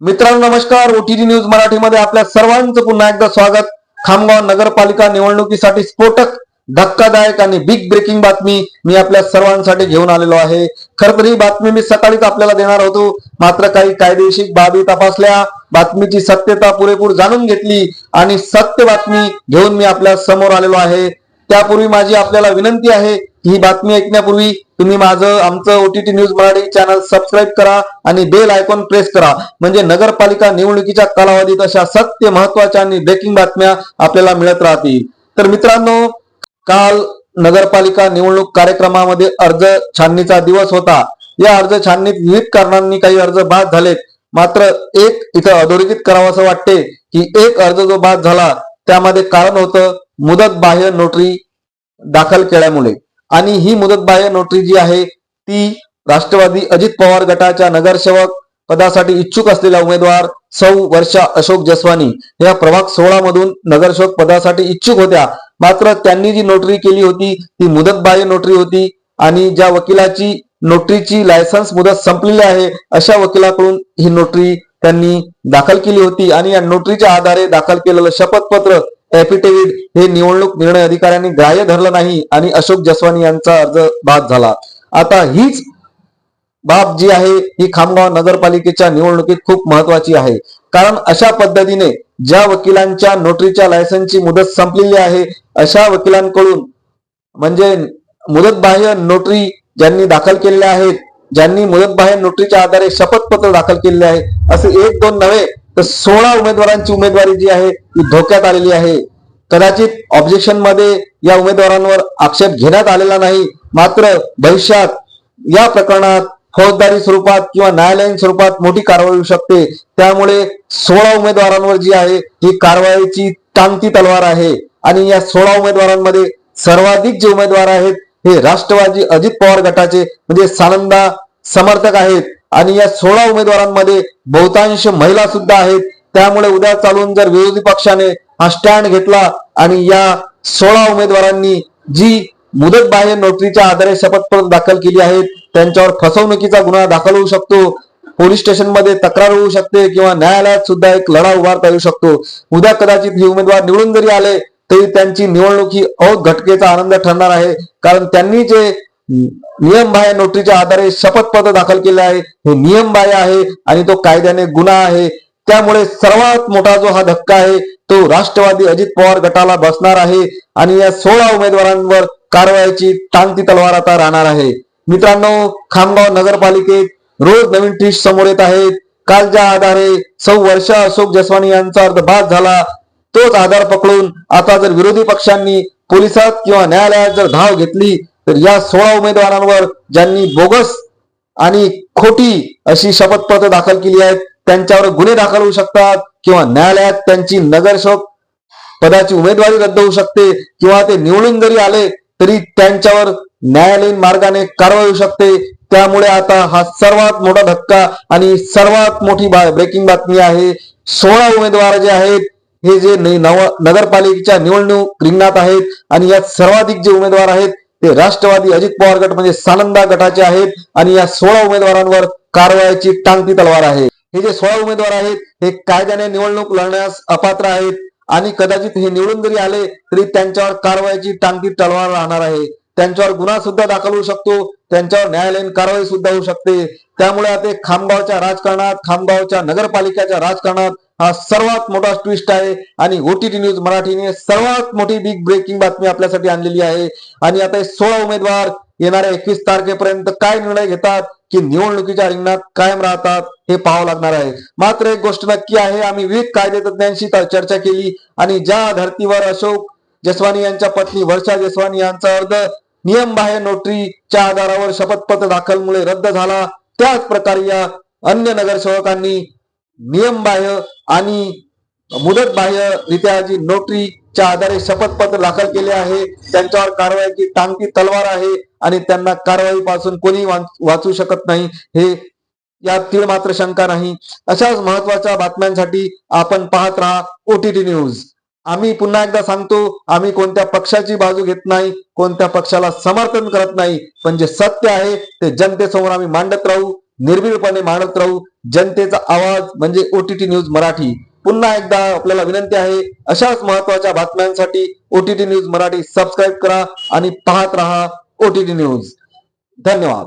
मित्रांनो नमस्कार. OTT news मराठीमध्ये आपल्या सर्वांचं पुन्हा एकदा स्वागत. खामगाव नगरपालिका निवडणुकीसाठी स्फोटक धक्कादायक आणि बिग ब्रेकिंग बातमी मी आपल्या सर्वांसाठी घेऊन आलेलो आहे. खर तर ही बातमी मी सकाळीच आपल्याला देणार होतो. मात्र काही कायदेशीर बाबी तपासल्या बातमीची सत्यता पुरेपूर जाणून घेतली आणि सत्य बातमी घेऊन मी आपल्यासमोर आलेलो आहे. त्यापूर्वी माझी आपल्याला विनंती आहे की ही बातमी ऐकण्यापूर्वी तुम्ही माझं आमचं OTT news Marathi channel subscribe करा आणि बेल आयकॉन प्रेस करा. म्हणजे नगरपालिका निवडणुकीच्या कालावधीत अशा सत्य महत्त्वाच्या आणि ब्रेकिंग बातम्या आपल्याला मिळत राहतील. तर मित्रांनो काल नगरपालिका निवडणूक कार्यक्रमामध्ये अर्ज छाननीचा दिवस होता. या अर्ज छाननीत विविध कारणांनी काही अर्ज बाद झालेत. मात्र एक इथं अधोरेखित करावं असं वाटते की एक अर्ज जो बाद झाला त्यामध्ये कारण होतं मुदत बाह्य नोटरी दाखल केल्यामुळे. आणि ही मुदत बाह्य नोटरी जी आहे ती राष्ट्रवादी अजित पवार गटाच्या नगरसेवक पदासाठी इच्छुक असलेल्या उमेदवार सौ वर्षा अशोक जसवानी या प्रभाग सोळा मधून नगरसेवक पदासाठी इच्छुक होत्या. मात्र त्यांनी जी नोटरी केली होती ती मुदतबाह्य नोटरी होती आणि ज्या वकिलाची नोटरीची लायसन्स मुदत संपलेली आहे अशा वकिलाकडून ही नोटरी त्यांनी दाखल केली होती आणि या नोटरीच्या आधारे दाखल केलेलं शपथपत्र ऍफिडेव्हिट हे निवडणूक निर्णय अधिकाऱ्यांनी ग्राह्य धरलं नाही आणि अशोक जसवानी यांचा अर्ज बाद झाला. आता हीच बाब जी आहे ही खामगाव नगरपालिकेच्या निवडणुकीत खूप महत्वाची आहे. कारण अशा पद्धतीने ज्या वकिलांच्या नोटरीच्या लायसन्सची मुदत संपलेली आहे अशा वकिलांकडून म्हणजे मुदतबाह्य नोटरी ज्यांनी दाखल केलेल्या आहेत ज्यांनी मुदतबाह्य नोटरीच्या आधारे शपथपत्र दाखल केलेले आहे असे एक दोन नव्हे तर सोळा उमेदवारांची उमेदवारी जी आहे ती धोक्यात आलेली आहे. कदाचित ऑब्जेक्शनमध्ये या उमेदवारांवर आक्षेप घेण्यात आलेला नाही मात्र भविष्यात या प्रकरणात फौजदारी स्वरूपात किंवा न्यायालयीन स्वरूपात मोठी कारवाई होऊ शकते. त्यामुळे सोळा उमेदवारांवर जी आहे ही कारवाईची टांगती तलवार आहे. आणि या सोळा उमेदवारांमध्ये सर्वाधिक जे उमेदवार आहेत हे राष्ट्रवादी अजित पवार गटाचे म्हणजे सानंदा समर्थक आहेत. आणि या सोळा उमेदवारांमध्ये बहुतांश महिला सुद्धा आहेत. त्यामुळे उद्या चालून जर विरोधी पक्षाने हा स्टँड घेतला आणि या सोळा उमेदवारांनी जी मुदत बाह्य नोटरीच्या आधारे शपथपत्र दाखल केली आहेत त्यांच्यावर फसवणुकीचा गुन्हा दाखल होऊ शकतो. पोलीस स्टेशनमध्ये तक्रार होऊ शकते किंवा न्यायालयात सुद्धा एक लढा उभारता येऊ शकतो. उद्या कदाचित हे उमेदवार निवडून जरी आले तरी त्यांची निवडणूक ही अवघ घटकेचा आनंद ठरणार आहे. कारण त्यांनी जे नियम बाह्य नोटरीच्या आधारे शपथपत्र दाखल केले आहे. हे नियम बाह्य आहे आणि तो कायद्याने गुन्हा आहे. त्यामुळे सर्वात मोठा जो हा धक्का आहे तो राष्ट्रवादी अजित पवार गटाला बसणार आहे आणि या सोळा उमेदवारांवर कारवाईची टांगती तलवार आता राहणार आहे. मित्रांनो खामगाव नगरपालिकेत रोज नवीन ट्विस्ट समोर येत आहेत. काल ज्या आधारे सौ वर्ष अशोक जसवानी यांचा अर्धभात झाला. तोच आधार पकडून आता जर विरोधी पक्षांनी पोलिसात किंवा न्यायालयात जर धाव घेतली तर या सोळा उमेदवारांवर ज्यांनी बोगस आणि खोटी अशी शपथपत्र दाखल केली आहेत त्यांच्यावर गुन्हे दाखल होऊ शकतात किंवा न्यायालयात त्यांची नगरसेवक पदाची उमेदवारी रद्द होऊ शकते किंवा ते निवडून जरी आले तरी त्यांच्यावर न्यायालयीन मार्गाने कारवाई होऊ शकते. त्यामुळे आता हा सर्वात मोठा धक्का आणि सर्वात मोठी ब्रेकिंग बातमी आहे. सोळा उमेदवार जे आहेत हे जे नगरपालिकेच्या निवडणूक रिंगणात आहेत आणि यात सर्वाधिक जे उमेदवार आहेत ते राष्ट्रवादी अजित पवार गट म्हणजे सानंदा गटाचे आहेत आणि या सोळा उमेदवारांवर कारवाईची टांगती तलवार आहे. हे जे सोळा उमेदवार आहेत हे कायद्याने निवडणूक लढण्यास अपात्र आहेत आणि कदाचित हे निवडून जरी आले तरी त्यांच्यावर कारवाईची टांगती तलवार राहणार आहे. त्यांच्यावर गुन्हा सुद्धा दाखल होऊ शकतो त्यांच्यावर न्यायालयीन कारवाई सुद्धा होऊ शकते. त्यामुळे आता खामगावच्या राजकारणात खामगावच्या नगरपालिकेच्या राजकारणात हा सर्वात मोठा ट्विस्ट आहे. आणि ओटीटी न्यूज मराठीने सर्वात मोठी बिग ब्रेकिंग बातमी आपल्यासाठी आणलेली आहे. आणि आता सोळा उमेदवार येणाऱ्या एकवीस तारखेपर्यंत काय निर्णय घेतात की निवडणुकीच्या रिंगणात कायम राहतात हे पाहावं लागणार आहे. मात्र एक गोष्ट नक्की आहे आम्ही विविध कायदेतज्ञांशी चर्चा केली. आणि ज्या धर्तीवर अशोक जसवानी यांच्या पत्नी वर्षा जसवानी यांचा अर्ज नियमबाह्य नोटरीच्या आधारावर शपथपत्र दाखलमुळे रद्द झाला. त्याच प्रकारे या अन्य नगरसेवकांनी नियमबाह्य आणि मुदतबाह्य रित्या जी नोटरीच्या आधारे शपथपत्र दाखल केले आहे. त्यांच्यावर कारवाईची टांगती तलवार आहे आणि त्यांना कारवाईपासून कोणी वाचू शकत नाही. हे यात तीळ मात्र शंका नाही. अशाच महत्त्वाच्या बातम्यांसाठी आपण पाहत राहा ओटीटी न्यूज आम्ही पुन्हा एकदा सांगतो आम्ही कोणत्या पक्षाची बाजू घेत नाही कोणत्या पक्षाला समर्थन करत नाही. पण जे सत्य आहे ते जनतेसमोर आम्ही मांडत राहू. निर्भीडपणे मांडत राहू. जनतेचा आवाज म्हणजे ओटीटी न्यूज मराठी. पुन्हा एकदा आपल्याला विनंती आहे अशाच महत्त्वाच्या बातम्यांसाठी ओटीटी न्यूज मराठी सबस्क्राईब करा आणि पाहत रहा ओटीटी न्यूज धन्यवाद.